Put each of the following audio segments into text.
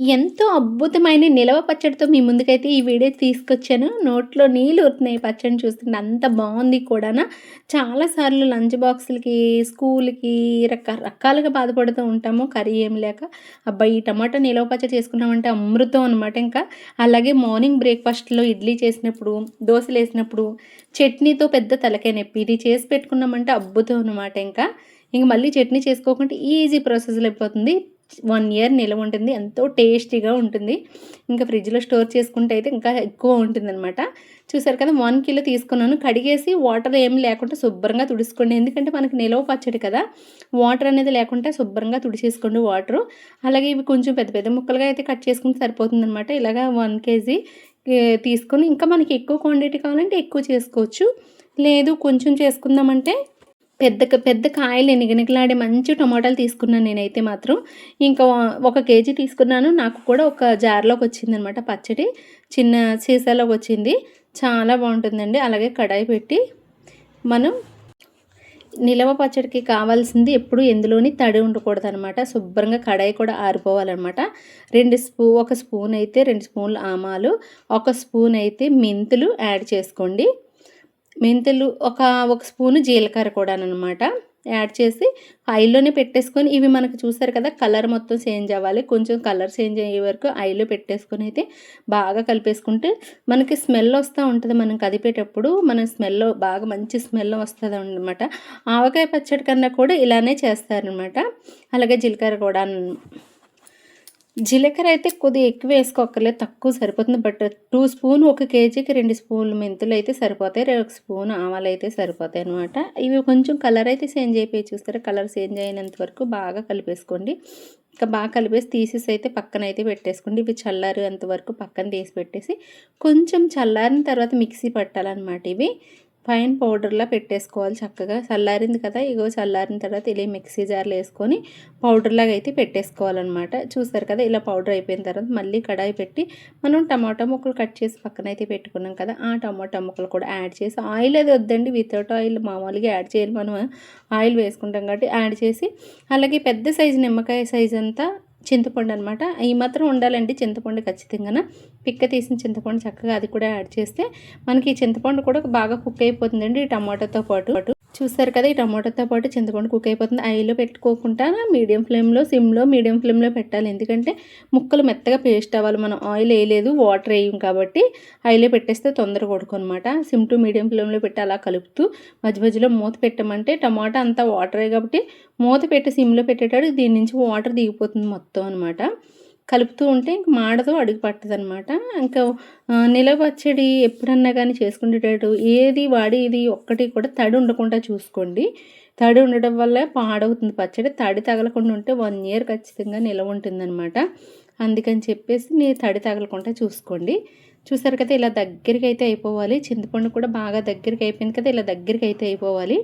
ఎంతో అద్భుతమైన నిలవ పచ్చడితో మీ ముందుకైతే ఈ వీడియో తీసుకొచ్చాను. నోట్లో నీళ్ళు ఊరుతున్నాయి పచ్చడిని చూస్తుంటే అంత బాగుంది కూడానా. చాలా సార్లు లంచ్ బాక్సులకి, స్కూల్కి రకరకాలుగా బాధపడుతూ ఉంటాము కర్రీ ఏమి లేక. అబ్బాయి ఈ టమాటా నిలవ పచ్చడి చేసుకున్నామంటే అమృతం అనమాట ఇంకా. అలాగే మార్నింగ్ బ్రేక్‌ఫాస్ట్‌లో ఇడ్లీ చేసినప్పుడు, దోశలు వేసినప్పుడు చట్నీతో పెద్ద తలకాయ నొప్పి. ఇది చేసి పెట్టుకున్నామంటే అద్భుతం అనమాట ఇంకా. ఇంక మళ్ళీ చట్నీ చేసుకోకుంటే ఈజీ ప్రాసెస్‌లో అయిపోతుంది. వన్ ఇయర్ నిలవ ఉంటుంది ఎంతో టేస్టీగా ఉంటుంది. ఇంకా ఫ్రిడ్జ్లో స్టోర్ చేసుకుంటే అయితే ఇంకా ఎక్కువ ఉంటుందన్నమాట. చూసారు కదా వన్ కిలో తీసుకున్నాను. కడిగేసి వాటర్ ఏమి లేకుండా శుభ్రంగా తుడుచుకోండి. ఎందుకంటే మనకి నిలవ పచ్చడి కదా వాటర్ అనేది లేకుండా శుభ్రంగా తుడిచేసుకోండి వాటరు. అలాగే ఇవి కొంచెం పెద్ద పెద్ద ముక్కలుగా అయితే కట్ చేసుకుంటే సరిపోతుంది అనమాట ఇలాగా వన్ కేజీ తీసుకొని ఇంకా మనకి ఎక్కువ క్వాంటిటీ కావాలంటే ఎక్కువ చేసుకోవచ్చు. లేదు కొంచెం చేసుకుందామంటే పెద్ద పెద్ద కాయలు నిగనిగలాడే మంచి టమాటాలు తీసుకున్నాను నేనైతే మాత్రం. ఇంకా ఒక కేజీ తీసుకున్నాను. నాకు కూడా ఒక జార్లోకి వచ్చిందనమాట పచ్చడి. చిన్న సీసాలోకి వచ్చింది. చాలా బాగుంటుందండి. అలాగే కడాయి పెట్టి మనం నిలవ పచ్చడికి కావాల్సింది ఎప్పుడు ఎందులోని తడి ఉండకూడదు అనమాట శుభ్రంగా కడాయి కూడా ఆరిపోవాలన్నమాట రెండు స్పూ ఒక స్పూన్ అయితే రెండు స్పూన్లు ఆమాలు ఒక స్పూన్ అయితే మెంతులు యాడ్ చేసుకోండి. మెంతులు ఒక ఒక స్పూను జీలకర్ర కూడా అనమాట యాడ్ చేసి ఆయిల్లోనే పెట్టేసుకొని ఇవి మనకు చూసారు కదా కలర్ మొత్తం చేంజ్ అవ్వాలి. కొంచెం కలర్ చేంజ్ అయ్యే వరకు ఆయిల్లో పెట్టేసుకొని అయితే బాగా కలిపేసుకుంటే మనకి స్మెల్ వస్తూ ఉంటుంది. మనం కదిపేటప్పుడు మన స్మెల్ బాగా మంచి స్మెల్ వస్తుంది అనమాట ఆవకాయ పచ్చడి కన్నా కూడా ఇలానే చేస్తారనమాట అలాగే జీలకర్ర కూడా జీలకర్ర అయితే కొద్దిగా ఎక్కువ వేసుకోక్కర్లేదు తక్కువ సరిపోతుంది. బట్ టూ స్పూన్ ఒక కేజీకి రెండు స్పూన్లు మెంతులు అయితే సరిపోతాయి. ఒక స్పూన్ ఆవాలు అయితే సరిపోతాయి అనమాట ఇవి కొంచెం కలర్ అయితే చేంజ్ అయిపోయి చూస్తారా? కలర్ చేంజ్ అయినంత వరకు బాగా కలిపేసుకోండి. ఇంకా బాగా కలిపేసి తీసేసి అయితే పక్కన అయితే పెట్టేసుకోండి. ఇవి చల్లారు అంతవరకు పక్కన తీసి పెట్టేసి కొంచెం చల్లారిన తర్వాత మిక్సీ పట్టాలన్నమాట ఇవి. ఫైన్ పౌడర్లా పెట్టేసుకోవాలి చక్కగా. చల్లారింది కదా ఇగో చల్లారిన తర్వాత ఇలా మిక్సీ జార్లో వేసుకొని పౌడర్లాగా అయితే పెట్టేసుకోవాలన్నమాట. చూసారు కదా ఇలా పౌడర్ అయిపోయిన తర్వాత మళ్ళీ కడాయి పెట్టి మనం టమాటా ముక్కలు కట్ చేసి పక్కన అయితే పెట్టుకున్నాం కదా ఆ టమాటా ముక్కలు కూడా యాడ్ చేసి ఆయిల్ అది వద్దండి వితౌట్ ఆయిల్ మామూలుగా యాడ్ చేయాలి మనం. ఆయిల్ వేసుకుంటాం కాబట్టి యాడ్ చేసి అలాగే పెద్ద సైజు నిమ్మకాయ సైజ్ అంతా చింతపండు అనమాట ఈ మాత్రం ఉండాలండి చింతపండు ఖచ్చితంగా పిక్క తీసిన చింతపండు చక్కగా అది కూడా యాడ్ చేస్తే మనకి ఈ చింతపండు కూడా బాగా కుక్ అయిపోతుందండి టమాటోతో పాటు. చూస్తారు కదా ఈ టమాటోతో పాటు చింతపండు కుక్ అయిపోతుంది. ఆయిల్లో పెట్టుకోకుండా మీడియం ఫ్లేమ్లో సిమ్లో మీడియం ఫ్లేమ్లో పెట్టాలి. ఎందుకంటే ముక్కలు మెత్తగా పేస్ట్ అవ్వాలి. మనం ఆయిల్ వేయలేదు వాటర్ వేయం కాబట్టి ఆయిల్లో పెట్టేస్తే తొందరగా కొడుకోనమాట. సిమ్ టు మీడియం ఫ్లేమ్లో పెట్టి అలా కలుపుతూ మధ్య మధ్యలో మూత పెట్టమంటే టమాటా అంతా వాటరే కాబట్టి మూత పెట్టి సిమ్లో పెట్టేటాడు దీని నుంచి వాటర్ దిగిపోతుంది మొత్తం అనమాట కలుపుతూ ఉంటే ఇంక మాడదు అడుగు పట్టదు అనమాట ఇంకా నిలవ పచ్చడి ఎప్పుడన్నా కానీ చేసుకునేటట్టు ఏది వాడి ఇది ఒక్కటి కూడా తడి ఉండకుండా చూసుకోండి. తడి ఉండడం వల్ల పాడవుతుంది పచ్చడి. తడి తగలకుండా ఉంటే వన్ ఇయర్ ఖచ్చితంగా నిలవ ఉంటుందన్నమాట. అందుకని చెప్పేసి నేను తడి తగలకుండా చూసుకోండి. చూసారు కదా ఇలా దగ్గరికి అయితే అయిపోవాలి. చింతపండు కూడా బాగా దగ్గరికి అయిపోయింది కదా ఇలా దగ్గరికి అయితే అయిపోవాలి.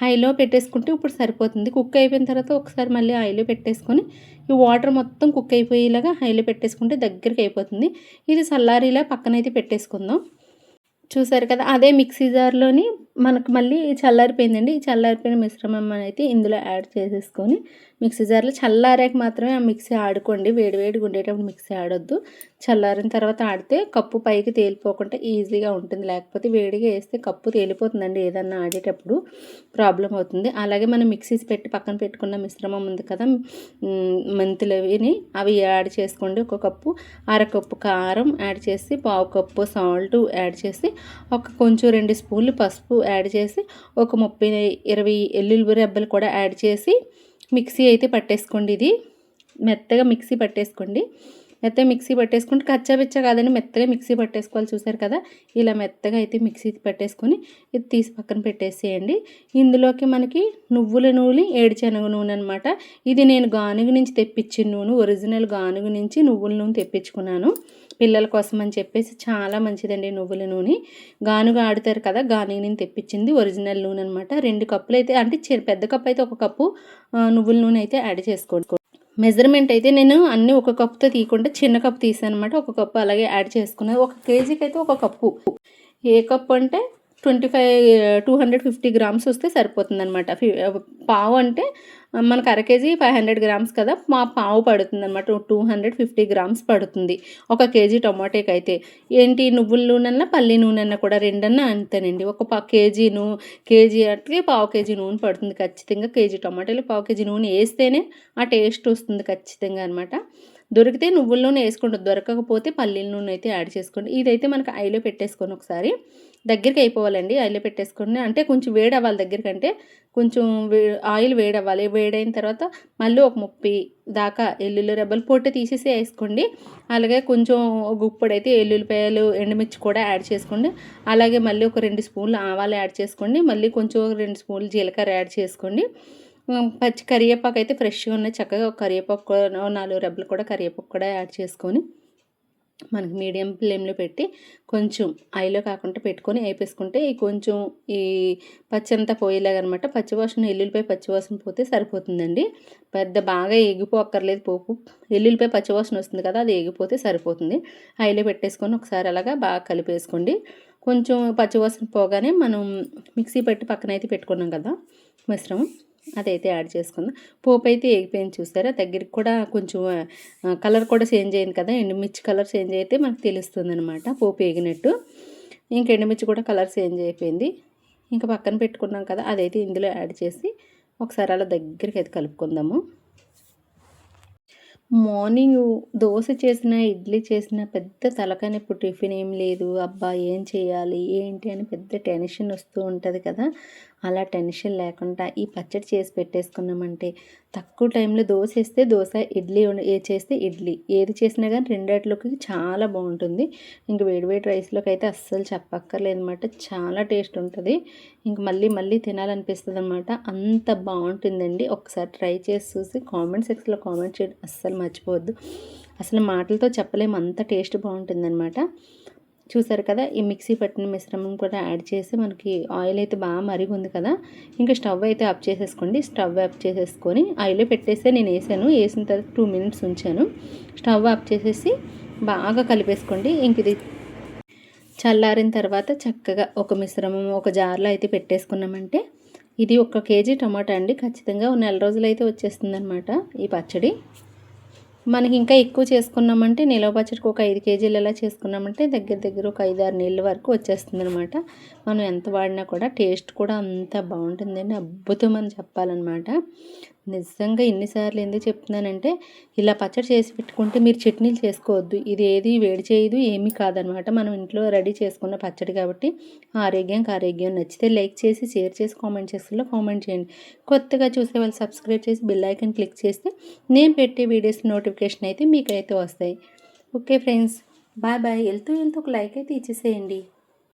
హైలో పెట్టేసుకుంటే ఇప్పుడు సరిపోతుంది. కుక్ అయిపోయిన తర్వాత ఒకసారి మళ్ళీ హైలో పెట్టేసుకొని ఈ వాటర్ మొత్తం కుక్ అయిపోయేలాగా హైలో పెట్టేసుకుంటే దగ్గరికి అయిపోతుంది ఇది సల్లారిలా పక్కనైతే పెట్టేసుకుందాం. చూసారు కదా అదే మిక్సీ జార్లోని మనకు మళ్ళీ చల్లారిపోయిందండి. ఈ చల్లారిపోయిన మిశ్రమం అయితే ఇందులో యాడ్ చేసేసుకొని మిక్సీ జార్లో చల్లారాక మాత్రమే ఆ మిక్సీ ఆడుకోండి. వేడివేడిగా ఉండేటప్పుడు మిక్సీ ఆడొద్దు. చల్లారిన తర్వాత ఆడితే కప్పు పైకి తేలిపోకుండా ఈజీగా ఉంటుంది. లేకపోతే వేడిగా వేస్తే కప్పు తేలిపోతుందండి ఏదన్నా ఆడేటప్పుడు ప్రాబ్లం అవుతుంది. అలాగే మనం మిక్సీస్ పెట్టి పక్కన పెట్టుకున్న మిశ్రమం ఉంది కదా మెంతులవిని అవి యాడ్ చేసుకోండి. ఒక కప్పు అరకప్పు కారం యాడ్ చేసి పావు కప్పు సాల్ట్ యాడ్ చేసి ఒక కొంచెం రెండు స్పూన్లు పసుపు యాడ్ చేసి ఒక ముప్పై ఇరవై ఎల్లుల్లి రెబ్బలు కూడా యాడ్ చేసి మిక్సీ అయితే పట్టేసుకోండి ఇది. మెత్తగా మిక్సీ పట్టేసుకోండి. మెత్తగా మిక్సీ పట్టేసుకుంటే కచ్చాబిచ్చ కాదని మెత్తగా మిక్సీ పట్టేసుకోవాలి చూసారు కదా. ఇలా మెత్తగా అయితే మిక్సీ పట్టేసుకొని ఇది తీసి పక్కన పెట్టేసేయండి. ఇందులోకి మనకి నువ్వుల నూనె ఏడుచెనగ నూనె అనమాట ఇది నేను గానుగు నుంచి తెప్పించిన నూనె ఒరిజినల్ గానుగు నుంచి నువ్వుల నూనె తెప్పించుకున్నాను. పిల్లల కోసం అని చెప్పేసి చాలా మంచిదండి నువ్వుల నూనె. గానుగా ఆడుతారు కదా గానుగ నేను తెప్పించింది ఒరిజినల్ నూనె అనమాట రెండు కప్పులు అయితే అంటే పెద్ద కప్పు అయితే ఒక కప్పు నువ్వుల నూనె అయితే యాడ్ చేసుకోండి. మెజర్మెంట్ అయితే నేను అన్నీ ఒక కప్పుతో తీయకుండా చిన్న కప్పు తీసాను అనమాట ఒక కప్పు అలాగే యాడ్ చేసుకున్నాను ఒక కేజీకి అయితే ఒక కప్పు. ఏ కప్పు అంటే twenty five two hundred fifty grams వస్తే సరిపోతుంది అనమాట పావు అంటే మనకు అర కేజీ ఫైవ్ హండ్రెడ్ గ్రామ్స్ కదా మా పావు పడుతుంది అనమాట టూ హండ్రెడ్ ఫిఫ్టీ గ్రామ్స్ పడుతుంది. ఒక కేజీ టొమాటోకి అయితే ఏంటి నువ్వుల నూనె పల్లి నూనె కూడా రెండన్నా అంతేనండి. ఒక పా కేజీ నూ కేజీ అట్లే పావు కేజీ నూనె పడుతుంది ఖచ్చితంగా. కేజీ టొమాటోలు పావు కేజీ నూనె వేస్తేనే ఆ టేస్ట్ వస్తుంది ఖచ్చితంగా అనమాట దొరికితే నువ్వుల నూనె వేసుకుంటుంది దొరకకపోతే పల్లీల నూనె అయితే యాడ్ చేసుకోండి. ఇదైతే మనకు ఐలో పెట్టేసుకొని ఒకసారి దగ్గరికి అయిపోవాలండి. ఆయిల్ పెట్టేసుకొని అంటే కొంచెం వేడి అవ్వాలి దగ్గరికంటే. కొంచెం వే ఆయిల్ వేడి అవ్వాలి. వేడైన తర్వాత మళ్ళీ ఒక ముప్పై దాకా ఎల్లుల్లి రెబ్బలు పొట్టు తీసేసి వేసుకోండి. అలాగే కొంచెం గుప్పడైతే ఎల్లుల్లిపాయలు ఎండుమిర్చి కూడా యాడ్ చేసుకోండి. అలాగే మళ్ళీ ఒక రెండు స్పూన్లు ఆవాలు యాడ్ చేసుకోండి. మళ్ళీ కొంచెం రెండు స్పూన్లు జీలకర్ర యాడ్ చేసుకోండి. పచ్చి కరివేపాకు అయితే ఫ్రెష్గా ఉన్నాయి. చక్కగా కరివేపాకు నాలుగు రెబ్బలు కూడా కరివేపాకు కూడా యాడ్ చేసుకొని మనకి మీడియం ఫ్లేమ్లో పెట్టి కొంచెం ఐలో కాకుండా పెట్టుకొని వేపేసుకుంటే ఈ కొంచెం ఈ పచ్చి అంతా పోయేలాగా అనమాట పచ్చివాసన ఎల్లుల్లిపై పచ్చివాసన పోతే సరిపోతుందండి. పెద్ద బాగా ఎగిపోక్కర్లేదు పోపు. ఎల్లుల్లిపై పచ్చివాసన వస్తుంది కదా అది ఎగిపోతే సరిపోతుంది. ఐలో పెట్టేసుకొని ఒకసారి అలాగా బాగా కలిపేసుకోండి. కొంచెం పచ్చివాసన పోగానే మనం మిక్సీ పెట్టి పక్కన అయితే పెట్టుకున్నాం కదా మిశ్రమం. అదైతే యాడ్ చేసుకుందాం. పోపు అయితే ఏగిపోయింది చూసారా? దగ్గరికి కూడా కొంచెం కలర్ కూడా చేంజ్ అయింది కదా? ఎండుమిర్చి కలర్ చేంజ్ అయితే మనకు తెలుస్తుంది అనమాట పోపు ఎగినట్టు ఇంక ఎండుమిర్చి కూడా కలర్ చేంజ్ అయిపోయింది. ఇంకా పక్కన పెట్టుకున్నాం కదా అదైతే ఇందులో యాడ్ చేసి ఒకసారి అలా దగ్గరికి అయితే కలుపుకుందాము. మార్నింగ్ దోశ చేసిన ఇడ్లీ చేసిన పెద్ద తలకాయ ఇప్పుడు టిఫిన్ ఏం లేదు. అబ్బా ఏం చేయాలి? ఏంటి? అని పెద్ద టెన్షన్ వస్తూ ఉంటుంది కదా. అలా టెన్షన్ లేకుండా ఈ పచ్చడి చేసి పెట్టేసుకున్నామంటే తక్కువ టైంలో దోశ వేస్తే దోశ ఇడ్లీ ఏ చేస్తే ఇడ్లీ. ఏది చేసినా కానీ రెండేట్లోకి చాలా బాగుంటుంది. ఇంక వేడివేడి రైస్లోకి అయితే అస్సలు చెప్పక్కర్లేదన్నమాట. చాలా టేస్ట్ ఉంటుంది. ఇంక మళ్ళీ మళ్ళీ తినాలనిపిస్తుంది అనమాట అంత బాగుంటుందండి. ఒకసారి ట్రై చేసి చూసి కామెంట్ సెక్షన్లో కామెంట్ చేయడం. అస్సలు మర్చిపోవద్దు. అసలు మాటలతో చెప్పలేము అంత టేస్ట్ బాగుంటుందన్నమాట. చూసారు కదా ఈ మిక్సీ పట్టిన మిశ్రమం కూడా యాడ్ చేసి మనకి ఆయిల్ అయితే బాగా మరిగుంది కదా ఇంకా స్టవ్ అయితే ఆఫ్ చేసేసుకోండి. స్టవ్ ఆఫ్ చేసేసుకొని ఆయిల్ పెట్టేస్తే నేను వేసాను. వేసిన తర్వాత టూ మినిట్స్ ఉంచాను. స్టవ్ ఆఫ్ చేసేసి బాగా కలిపేసుకోండి. ఇంక ఇది చల్లారిన తర్వాత చక్కగా ఒక మిశ్రమం ఒక జార్లో అయితే పెట్టేసుకున్నామంటే ఇది ఒక కేజీ టమాటా అండి. ఖచ్చితంగా నెల రోజులు అయితే వచ్చేస్తుంది ఈ పచ్చడి. మనకి ఇంకా ఎక్కువ చేసుకున్నామంటే నిలవ పచ్చడికి ఒక ఐదు కేజీలు ఎలా చేసుకున్నామంటే దగ్గర దగ్గర ఒక ఐదు ఆరు నీళ్ళ వరకు వచ్చేస్తుంది అనమాట మనం ఎంత వాడినా కూడా టేస్ట్ కూడా అంత బాగుంటుందండి అద్భుతం అని చెప్పాలన్నమాట. నిజంగా ఎన్నిసార్లు ఎందుకు చెప్తున్నానంటే ఇలా పచ్చడి చేసి పెట్టుకుంటే మీరు చట్నీలు చేసుకోవద్దు. ఇది ఏది వేడి చేయదు ఏమీ కాదనమాట. మనం ఇంట్లో రెడీ చేసుకున్న పచ్చడి కాబట్టి ఆరోగ్యంకి ఆరోగ్యం నచ్చితే లైక్ చేసి షేర్ చేసి కామెంట్ చేస్తుల్లో కామెంట్ చేయండి. కొత్తగా చూసే వాళ్ళు సబ్స్క్రైబ్ చేసి బిల్ ఐకన్ క్లిక్ చేస్తే నేను పెట్టే వీడియోస్ నోటిఫికేషన్ అయితే మీకైతే వస్తాయి. Okay friends bye bye. వెళ్తూ వెళ్తూ ఒక లైక్ అయితే ఇచ్చేసేయండి.